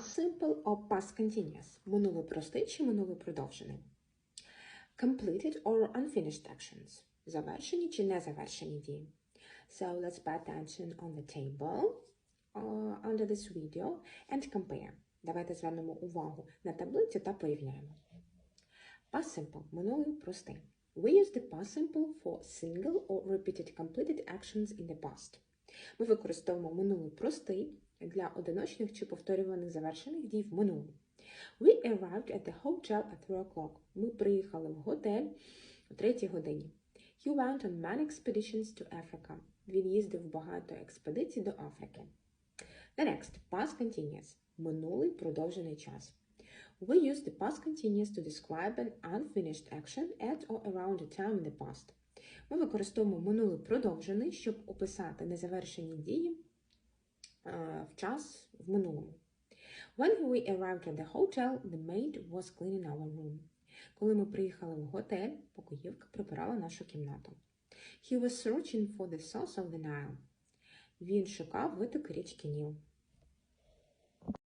Simple or past continuous. Минулий простий чи минулий продовжений. Completed or unfinished actions. Завершені чи незавершені дії. So let's pay attention on the table uh, under this video and compare. Давайте звернемо увагу на таблицю та порівняємо. Past simple – минулий простий. We use the past simple for single or repeated completed actions in the past. Ми використовуємо минулий простий для одиночних чи повторюваних завершених дій в минулому. We arrived at the hotel at 3 o'clock. Ми приїхали в готель о 3 годині. He went on many expeditions to Africa. Він їздив багато експедицій до Африки. The next, past continuous. Минулий продовжений час. We use the past continuous to describe an unfinished action at or around a time in the past. Ми використовуємо минулий продовжений, щоб описати незавершені дії в час в минулому. When we arrived at the hotel, the maid was cleaning our room. Коли ми приїхали в готель, покоївка прибирала нашу кімнату. He was searching for the source of the Nile. Він шукав виток річки Ніл.